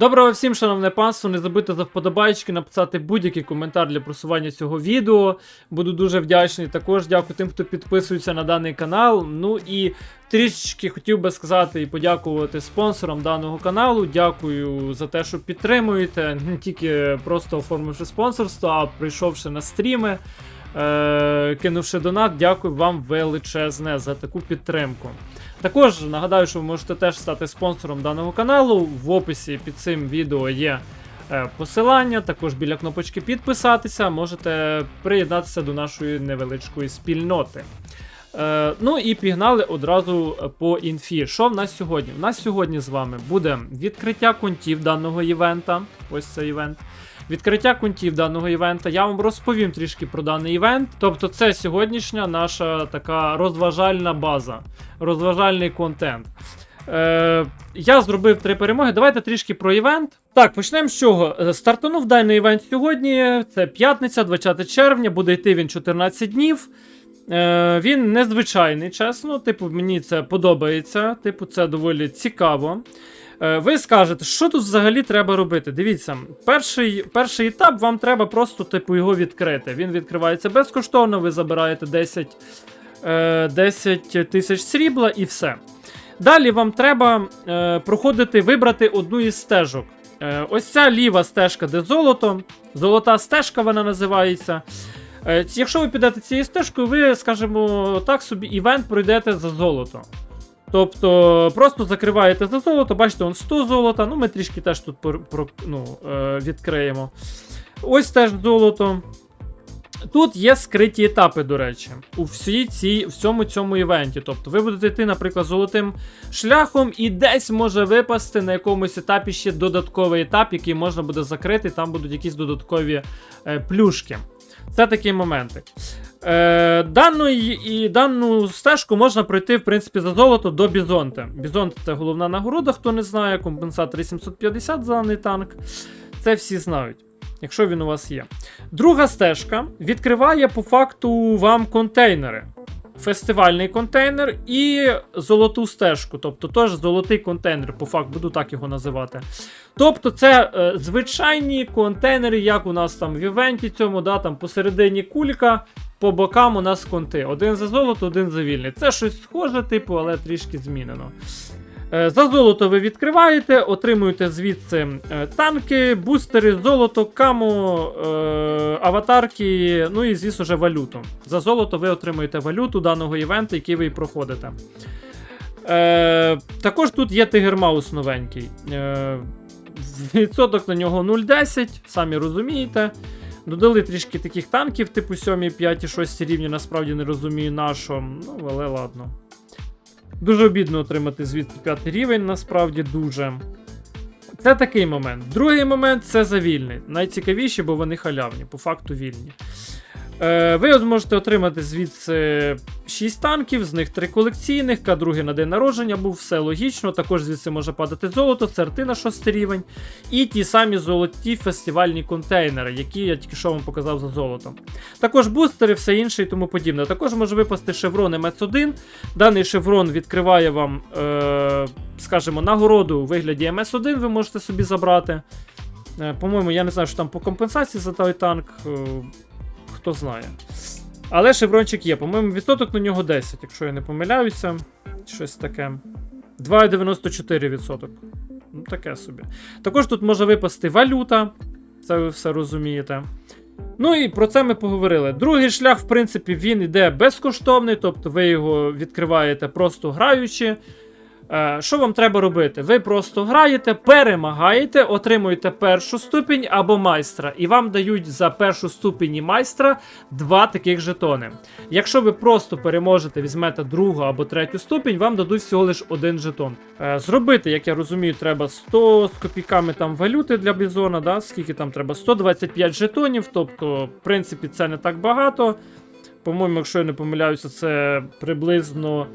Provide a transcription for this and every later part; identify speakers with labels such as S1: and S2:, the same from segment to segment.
S1: Доброго всім, шановне панство. Не забудьте за вподобайки, написати будь-який коментар для просування цього відео. Буду дуже вдячний. Також дякую тим, хто підписується на даний канал. Ну і трішечки хотів би сказати і подякувати спонсорам даного каналу. Дякую за те, що підтримуєте. Не тільки просто оформивши спонсорство, а прийшовши на стріми. Е, кинувши донат, дякую вам величезне за таку підтримку. Також нагадаю, що ви можете теж стати спонсором даного каналу. В описі під цим відео є е, посилання. Також біля кнопочки підписатися, можете приєднатися до нашої невеличкої спільноти. Е, ну і пігнали одразу по інфі. Що в нас сьогодні? У нас сьогодні з вами буде відкриття контів даного івента. Ось цей івент. Відкриття контів даного івента. Я вам розповім трішки про даний івент. Тобто, це сьогоднішня наша така розважальна база, розважальний контент. Е, я зробив три перемоги. Давайте трішки про івент. Так, почнемо з чого. Е, Стартанув даний івент сьогодні. Це п'ятниця, 20 червня, буде йти він 14 днів. Е, він незвичайний, чесно. Типу, мені це подобається. Типу, це доволі цікаво. Е, Ви скажете, що тут взагалі треба робити? Дивіться, перший перший етап вам треба просто типу, його відкрити. Він відкривається безкоштовно, ви забираєте 10 е, 10 тисяч срібла і все. Далі вам треба е, проходити, вибрати одну із стежок. Е, ось ця ліва стежка, де золото. Золота стежка вона називається. Е, якщо ви підете цією стежкою, ви, скажімо так, собі івент пройдете за золото. Тобто просто закриваєте за золото, бачите, он 100 золота. Ну, ми трішки теж тут ну, е, відкриємо. Ось теж золото. Тут є скриті етапи, до речі, у всій цій, всьому цьому івенті. Тобто ви будете йти, наприклад, золотим шляхом, і десь може випасти на якомусь етапі ще додатковий етап, який можна буде закрити, там будуть якісь додаткові е, плюшки. Це такі моменти. Е, дану, і дану стежку можна пройти, в принципі, за золото до Бізонта. Бізонт це головна нагорода, хто не знає, компенсатор 750 за даний танк. Це всі знають, якщо він у вас є. Друга стежка відкриває по факту вам контейнери. Фестивальний контейнер і золоту стежку, тобто теж золотий контейнер, по факту, буду так його називати. Тобто, це е, звичайні контейнери, як у нас там в івенті цьому, да, там посередині кулька, по бокам у нас конти. Один за золото, один за вільний. Це щось схоже, типу, але трішки змінено. Е, За золото ви відкриваєте, отримуєте звідси е, танки, бустери, золото, камо, е, аватарки, ну і звісно вже валюту. За золото ви отримуєте валюту даного івенту, який ви і проходите. Також тут є Тигер Маус новенький. Відсоток на нього 0,10, самі розумієте. Додали трішки таких танків, типу 7, 5 і 6 рівні, насправді не розумію на що. Ну, але ладно. Дуже обідно отримати звідти п'ятий рівень, насправді дуже. Це такий момент. Другий момент це за вільний. Найцікавіші, бо вони халявні, по факту вільні. Е, ви зможете отримати звідси 6 танків, з них 3 колекційних, К2 на день народження був, все логічно. Також звідси може падати золото, церти на 6 рівень. І ті самі золоті фестивальні контейнери, які я тільки що вам показав за золотом. Також бустери, все інше і тому подібне. Також може випасти шеврон МС1. Даний шеврон відкриває вам, е, скажімо, нагороду у вигляді МС1, ви можете собі забрати. Е, по-моєму, я не знаю, що там по компенсації за той танк. Хто знає. Але шеврончик є. По-моєму, відсоток на нього 10, якщо я не помиляюся. Щось таке. 2,94%. Ну, таке собі. Також тут може випасти валюта, це ви все розумієте. Ну і про це ми поговорили. Другий шлях, в принципі, він іде безкоштовний, тобто ви його відкриваєте просто граючи. Е, Що вам треба робити? Ви просто граєте, перемагаєте, отримуєте першу ступінь або майстра, і вам дають за першу ступінь і майстра два таких жетони. Якщо ви просто переможете, візьмете другу або третю ступінь, вам дадуть всього лиш один жетон. Е, Зробити, як я розумію, треба 100 з копійками там валюти для бізона, да? скільки там треба? 125 жетонів, тобто, в принципі, це не так багато. По-моєму, якщо я не помиляюся, це приблизно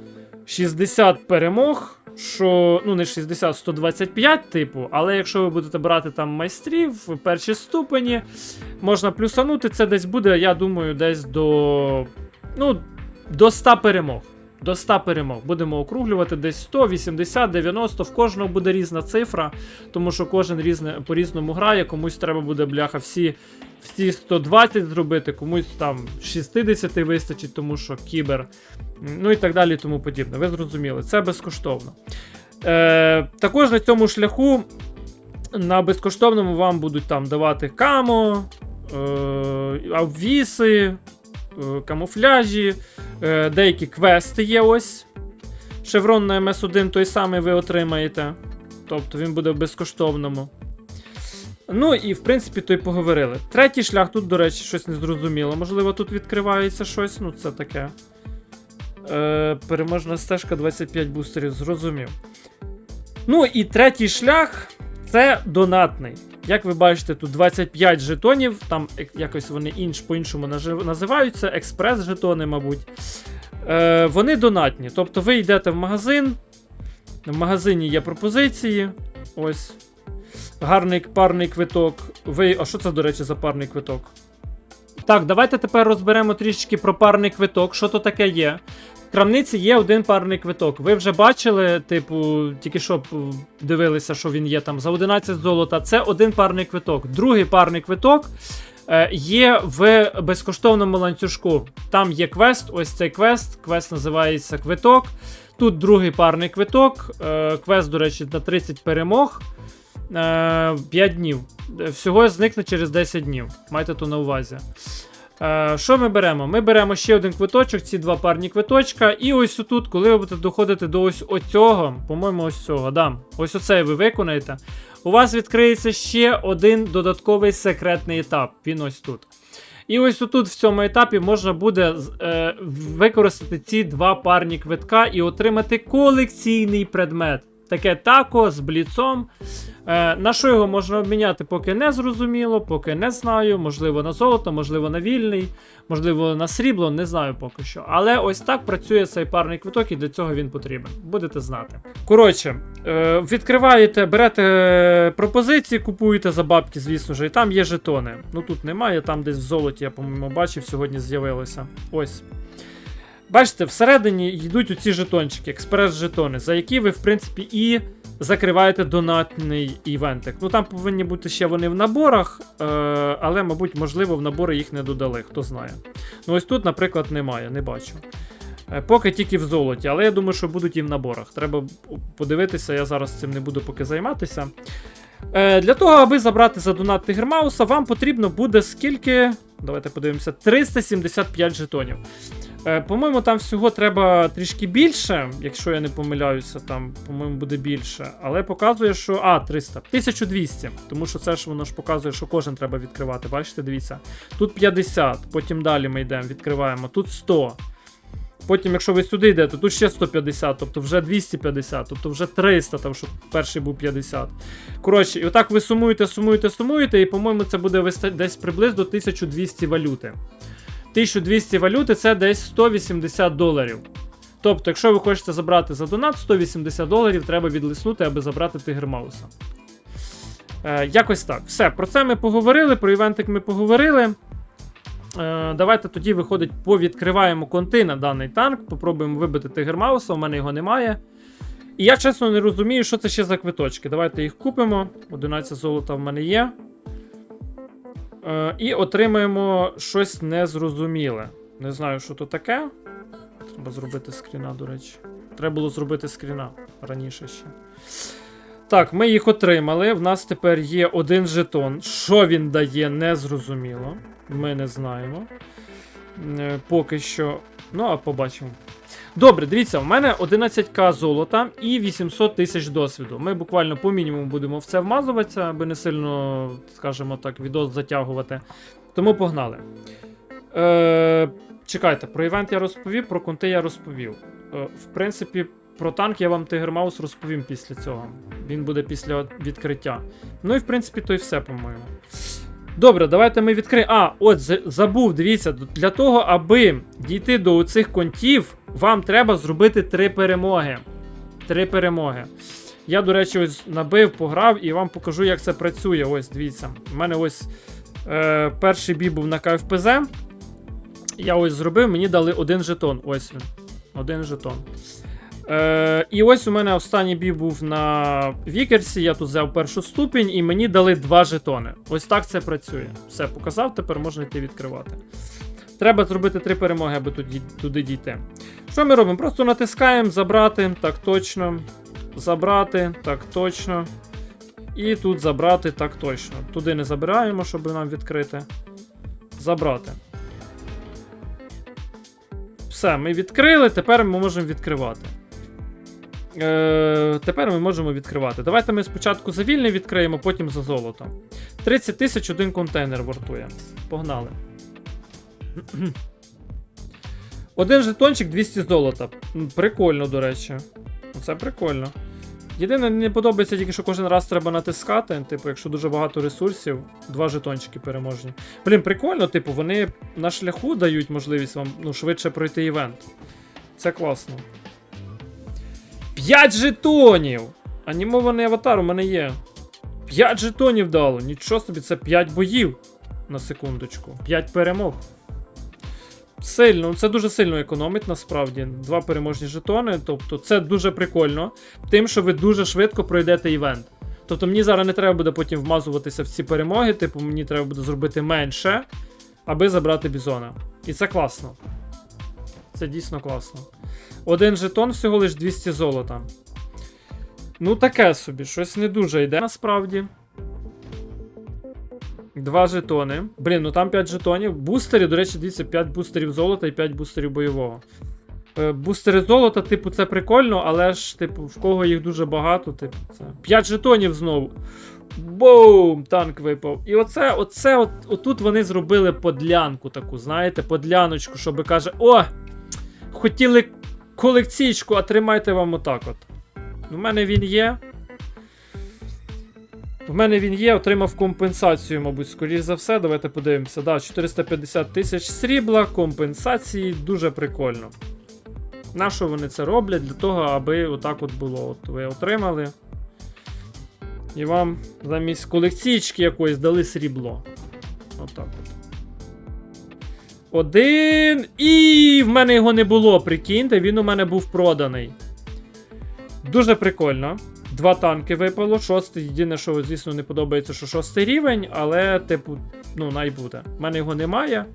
S1: 60 перемог. Що, ну, не 60, 125, типу, але якщо ви будете брати там майстрів, перші ступені, можна плюсанути, це десь буде, я думаю, десь до. Ну, до 100 перемог. До 100 перемог. Будемо округлювати десь 100, 80, 90. В кожного буде різна цифра, тому що кожен різне, по-різному грає. Комусь треба буде бляха всі, всі 120 зробити, комусь там 60 вистачить, тому що кібер. Ну і так далі, тому подібне. Ви зрозуміли, це безкоштовно. Е, також на цьому шляху на безкоштовному вам будуть там давати камо, е, обвіси, камуфляжі, е, деякі квести є ось. Шеврон на МС1 той самий ви отримаєте. Тобто він буде в безкоштовному. Ну і в принципі то й поговорили. Третій шлях тут, до речі, щось незрозуміло. Можливо, тут відкривається щось, ну це таке. Е, переможна стежка 25 бустерів, зрозумів. Ну і третій шлях це донатний. Як ви бачите, тут 25 жетонів, там якось вони інш, по-іншому називаються, експрес-жетони, мабуть. Е, вони донатні. Тобто ви йдете в магазин, в магазині є пропозиції. Ось. Гарний парний квиток. Ви. А що це, до речі, за парний квиток? Так, давайте тепер розберемо трішечки про парний квиток. Що то таке є? Крамниці є один парний квиток. Ви вже бачили, типу, тільки що дивилися, що він є там за 11 золота. Це один парний квиток. Другий парний квиток е, є в безкоштовному ланцюжку. Там є квест, ось цей квест. Квест називається Квиток. Тут другий парний квиток. Е, квест, до речі, на 30 перемог. Е, 5 днів. Е, Всього зникне через 10 днів. Майте то на увазі. Е, що ми беремо? Ми беремо ще один квиточок, ці два парні квиточка. І ось тут, коли ви будете доходити до ось оцього, по-моєму, ось цього, да, ось оцей ви виконаєте. У вас відкриється ще один додатковий секретний етап. Він ось тут. І ось тут в цьому етапі можна буде е, використати ці два парні квитка і отримати колекційний предмет. Таке тако з бліцом. Е, на що його можна обміняти, поки не зрозуміло, поки не знаю. Можливо, на золото, можливо, на вільний, можливо, на срібло, не знаю поки що. Але ось так працює цей парний квиток, і для цього він потрібен. Будете знати. Коротше, е, відкриваєте, берете пропозиції, купуєте за бабки, звісно ж, і там є жетони. Ну тут немає, там десь в золоті, я, по-моєму, бачив, сьогодні з'явилося. Ось. Бачите, всередині йдуть оці жетончики, експрес-жетони, за які ви, в принципі, і закриваєте донатний івентик. Ну там повинні бути ще вони в наборах, е, але, мабуть, можливо, в набори їх не додали, хто знає. Ну ось тут, наприклад, немає, не бачу. Е, Поки тільки в золоті, але я думаю, що будуть і в наборах. Треба подивитися, я зараз цим не буду поки займатися. Е, Для того, аби забрати за донат Тигрмауса, вам потрібно буде скільки. Давайте подивимося, 375 жетонів. Е, По-моєму, там всього треба трішки більше, якщо я не помиляюся, там, по-моєму, буде більше. Але показує, що. А, 300. 1200. Тому що це ж воно ж показує, що кожен треба відкривати. Бачите, дивіться. Тут 50, потім далі ми йдемо, відкриваємо. Тут 100. Потім, якщо ви сюди йдете, тут ще 150, тобто вже 250, тобто вже 300, там, щоб перший був 50. Коротше, і отак ви сумуєте, сумуєте, сумуєте, і, по-моєму, це буде десь приблизно 1200 валюти. 1200 валюти це десь 180 доларів. Тобто, якщо ви хочете забрати за донат, 180 доларів треба відлиснути, аби забрати Тигр Мауса. Е, якось так. Все, про це ми поговорили, про івентик ми поговорили. Е, давайте тоді, виходить, повідкриваємо конти на даний танк, попробуємо вибити Тигр Мауса, у мене його немає. І я чесно не розумію, що це ще за квиточки. Давайте їх купимо. 11 золота в мене є. Е, і отримаємо щось незрозуміле. Не знаю, що то таке. Треба зробити скріна, до речі. Треба було зробити скріна раніше ще. Так, ми їх отримали. В нас тепер є один жетон. Що він дає, незрозуміло. Ми не знаємо. Е, Поки що. Ну, а побачимо. Добре, дивіться, в мене 11к золота і 800 тисяч досвіду. Ми буквально по мінімуму будемо в це вмазуватися, аби не сильно, скажімо так, відос затягувати. Тому погнали. Е, чекайте, про івент я розповів, про конти я розповів. Е, в принципі, про танк я вам Тигр Маус розповім після цього. Він буде після відкриття. Ну і в принципі, то й все, по-моєму. Добре, давайте ми відкриємо. А, от забув, дивіться, для того, аби дійти до оцих контів, вам треба зробити три перемоги. Три перемоги. Я, до речі, ось набив, пограв і вам покажу, як це працює. Ось, дивіться. У мене ось е, перший бій був на КФПЗ. Я ось зробив, мені дали один жетон. Ось він. Один жетон. Е, і ось у мене останній бій був на Вікерсі. Я тут взяв першу ступінь, і мені дали два жетони. Ось так це працює. Все, показав, тепер можна йти відкривати. Треба зробити три перемоги, аби туди, туди дійти. Що ми робимо? Просто натискаємо забрати, так точно. Забрати, так точно. І тут забрати, так точно. Туди не забираємо, щоб нам відкрити. Забрати. Все, ми відкрили, тепер ми можемо відкривати. Е, тепер ми можемо відкривати. Давайте ми спочатку за вільне відкриємо, потім за золото. 30 тисяч один контейнер вартує. Погнали. Один жетончик 200 золота. Прикольно, до речі. Це прикольно. Єдине, не подобається тільки, що кожен раз треба натискати. Типу, якщо дуже багато ресурсів, два жетончики переможні. Блін, прикольно, типу, вони на шляху дають можливість вам ну, швидше пройти івент. Це класно. 5 жетонів! Анімований аватар у мене є. 5 жетонів дало. Нічого собі, це 5 боїв. На секундочку. 5 перемог. Сильно, це дуже сильно економить насправді. Два переможні жетони. Тобто це дуже прикольно. Тим, що ви дуже швидко пройдете івент. Тобто мені зараз не треба буде потім вмазуватися в ці перемоги, типу, мені треба буде зробити менше, аби забрати бізона. І це класно. Це дійсно класно. Один жетон всього лиш 200 золота. Ну, таке собі, щось не дуже йде насправді. Два жетони. Блін, ну там 5 жетонів. Бустери, до речі, дивіться, 5 бустерів золота і 5 бустерів бойового. Е, Бустери золота, типу, це прикольно, але ж, типу, в кого їх дуже багато, типу, це. 5 жетонів знову. Боум! Танк випав. І оце, оце, от, отут вони зробили подлянку таку, знаєте, подляночку, щоб каже: О! Хотіли колекційку, а тримайте вам отак от. У мене він є. В мене він є, отримав компенсацію, мабуть, скоріш за все. Давайте подивимося. Да, 450 тисяч срібла, компенсації, дуже прикольно. На що вони це роблять? Для того, аби отак от було. От ви отримали. І вам замість колекційки якоїсь дали срібло. Отак от. Один. І в мене його не було, прикиньте, він у мене був проданий. Дуже прикольно. Два танки випало. Шостий. Єдине, що, звісно, не подобається, що шостий рівень, але, типу, ну, най буде. У мене його немає.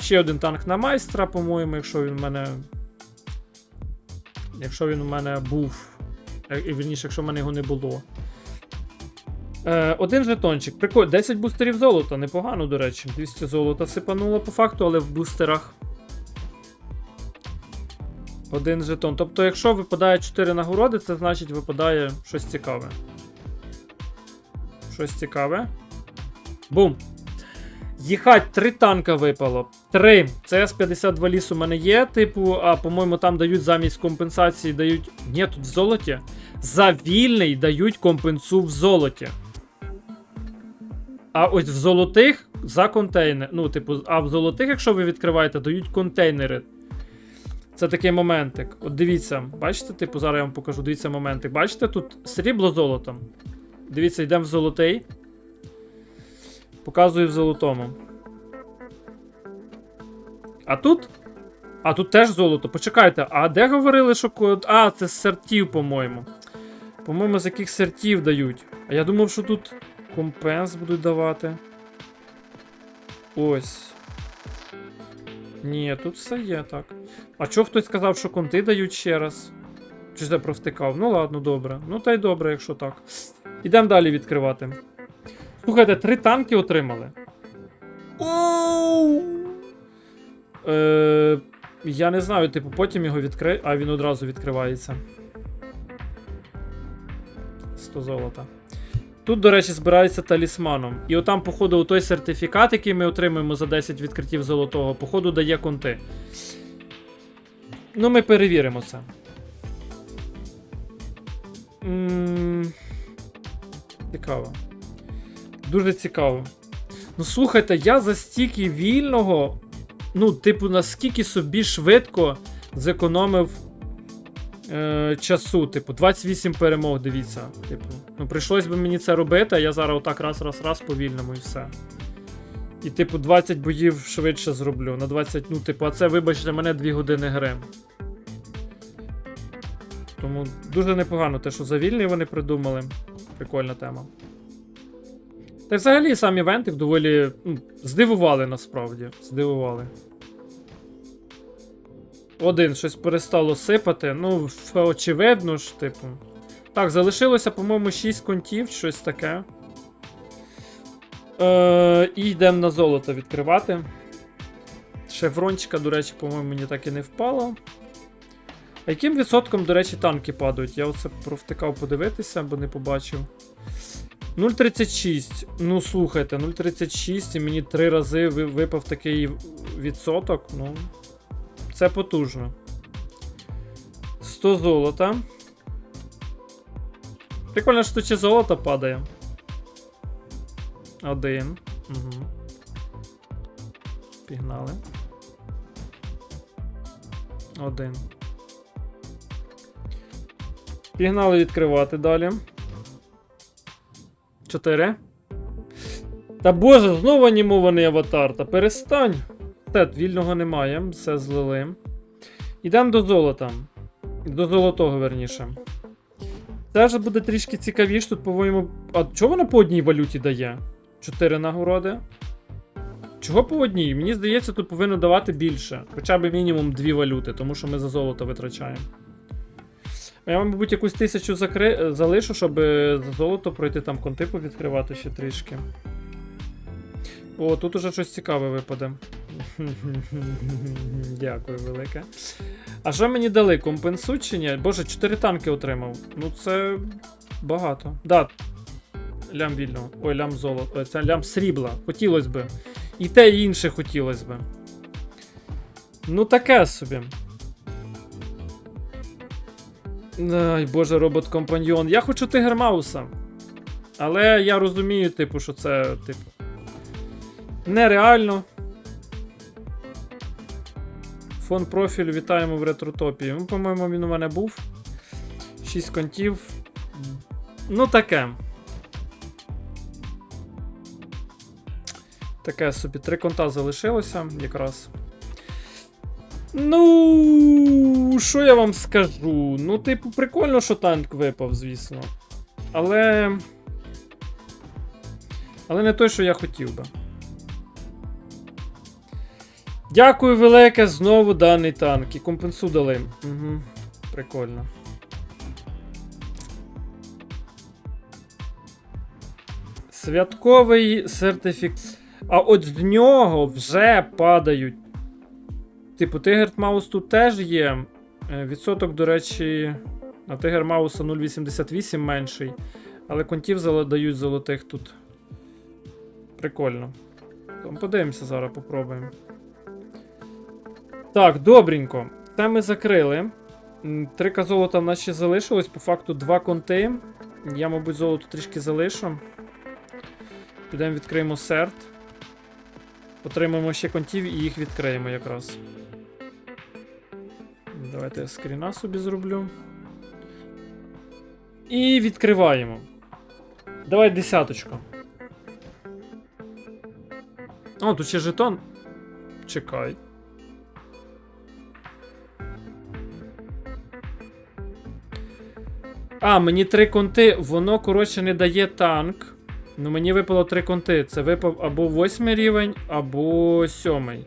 S1: Ще один танк на майстра, по-моєму, якщо він у мене. Якщо він у мене був. Е, І вірніше, якщо в мене його не було. Е, один жетончик. Прикольно. 10 бустерів золота. Непогано, до речі. 200 золота сипануло по факту, але в бустерах. Один жетон. Тобто, якщо випадає 4 нагороди, це значить випадає щось цікаве. Щось цікаве. Бум! Їхать, три танка випало. Три. ЦС-52 ліс у мене є, типу, а по-моєму, там дають замість компенсації дають. Ні, тут в золоті. За вільний дають компенсу в золоті. А ось в золотих за контейнер. Ну, типу, а в золотих, якщо ви відкриваєте, дають контейнери. Це такий моментик. От дивіться, бачите, типу, зараз я вам покажу. Дивіться моментик. Бачите, тут срібло золотом. Дивіться, йдемо в золотий. Показую в золотому. А тут? А тут теж золото. Почекайте, а де говорили, що. А, це з сертів, по-моєму. По-моєму, з яких сертів дають. А я думав, що тут компенс будуть давати. Ось. Ні, тут все є так. А чого хтось сказав, що конти дають ще раз? Чи я провтикав? Ну ладно, добре. Ну та й добре, якщо так. Ідемо далі відкривати. Слухайте, три танки отримали. Е, я не знаю, типу, потім його відкри... А він одразу відкривається. 100 золота. Тут, до речі, збирається талісманом. І отам, походу, той сертифікат, який ми отримуємо за 10 відкриттів золотого, походу, дає конти. Ну, ми перевіримо це. Цікаво. Дуже цікаво. Ну, слухайте, я за стільки вільного. Ну, типу, наскільки собі швидко зекономив е, часу. Типу, 28 перемог, дивіться. Типу, ну, прийшлось би мені це робити, а я зараз отак раз, раз, раз по вільному і все. І, типу, 20 боїв швидше зроблю. На 20, ну, типу, а це, вибачте, мене 2 години гри. Тому дуже непогано те, що за вільний вони придумали. Прикольна тема. Та взагалі сам івент їх доволі ну, здивували насправді. Здивували. Один щось перестало сипати. Ну, очевидно ж, типу. Так, залишилося, по-моєму, 6 контів, щось таке. Е, і йдемо на золото відкривати. Шеврончика, до речі, по-моєму, мені так і не впало. А яким відсотком, до речі, танки падають? Я оце провтикав подивитися, бо не побачив. 0,36. Ну, слухайте, 0,36 і мені три рази випав такий відсоток. Ну, це потужно. 100 золота. Прикольно, що тут ще золото падає. Один. Угу. Пігнали. Один. Пігнали відкривати далі. Чотири. Та боже, знову анімований аватар. Та перестань. Все, вільного немає, все злили. Ідемо до золота. До золотого, верніше. Це вже буде трішки цікавіше. Тут, по-моєму. А чого воно по одній валюті дає? Чотири нагороди. Чого по одній? Мені здається, тут повинно давати більше. Хоча б мінімум дві валюти, тому що ми за золото витрачаємо. Я, мабуть, якусь тисячу закри... залишу, щоб е, за золото пройти там контипу відкривати ще трішки. О, тут уже щось цікаве випаде. Дякую, велике. А що мені дали? Ні? Боже, 4 танки отримав. Ну це багато. Да. Лям вільного. Ой, лям золота. Ой, це лям срібла. Хотілося би. І те, і інше хотілося би. Ну, таке собі. Ай, боже, робот-компаньйон. Я хочу Тигр Мауса. Але я розумію, типу, що це, типу. Нереально. Фон профіль вітаємо в ретротопії. Ну, по-моєму, він у мене був. 6 контів. Ну, таке. Таке собі. Три конта залишилося якраз. Ну, що я вам скажу? Ну, типу, прикольно, що танк випав, звісно. Але. Але не той, що я хотів би. Дякую велике, знову даний танк. І компенсу дали. Угу. Прикольно. Святковий сертифікат. А от з нього вже падають. Типу, Тигр Маус тут теж є. Е, Відсоток, до речі, на Тигр Мауса 0,88 менший. Але контів дають золотих тут. Прикольно. Подивимося зараз, попробуємо. Так, добренько. Це ми закрили. Трика золота в нас ще залишилось. По факту два конти. Я, мабуть, золото трішки залишу. Підемо відкриємо серт. Отримаємо ще контів і їх відкриємо якраз. Давайте я скріна собі зроблю. І відкриваємо. Давай десяточку. О, тут ще жетон. Чекай. А, мені три конти, воно, коротше, не дає танк. Ну, мені випало три конти. Це випав або восьмий рівень, або сьомий.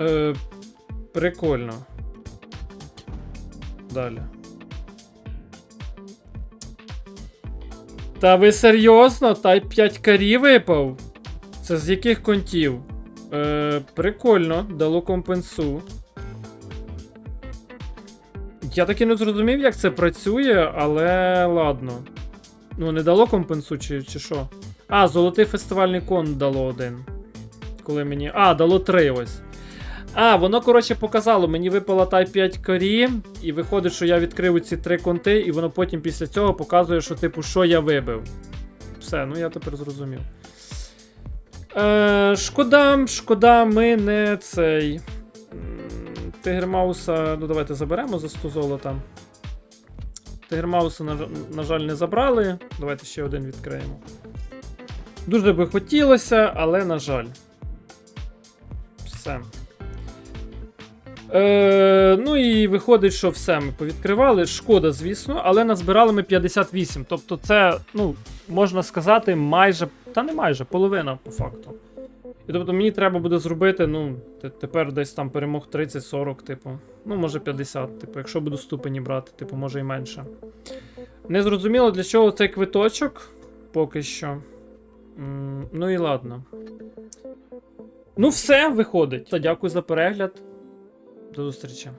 S1: Е, прикольно. Далі. Та ви серйозно? Type 5 карі випав? Це з яких контів? Е, прикольно, дало компенсу. Я таки не зрозумів, як це працює, але ладно. Ну, не дало компенсу, чи, чи що? А, золотий фестивальний кон дало один. Коли мені. А, дало три ось. А, воно, коротше, показало, мені випала Type 5 корі, і виходить, що я відкрив ці три конти, і воно потім після цього показує, що, типу, що я вибив. Все, ну я тепер зрозумів. Е, шкода, шкода, ми не цей. Тигермауса, ну давайте заберемо за 100 золота. Тигр Мауса, на, на жаль, не забрали. Давайте ще один відкриємо. Дуже би хотілося, але на жаль. Все. Е, ну і виходить, що все ми повідкривали. Шкода, звісно, але назбирали ми 58. Тобто, це, ну, можна сказати, майже. Та не майже, половина по факту. І тобто мені треба буде зробити, ну, тепер десь там перемог 30-40, типу. Ну, може 50, типу, якщо буду ступені брати, типу, може і менше. Не зрозуміло, для чого цей квиточок поки що. М, ну і ладно. Ну, все виходить. Та дякую за перегляд. До зустрічі.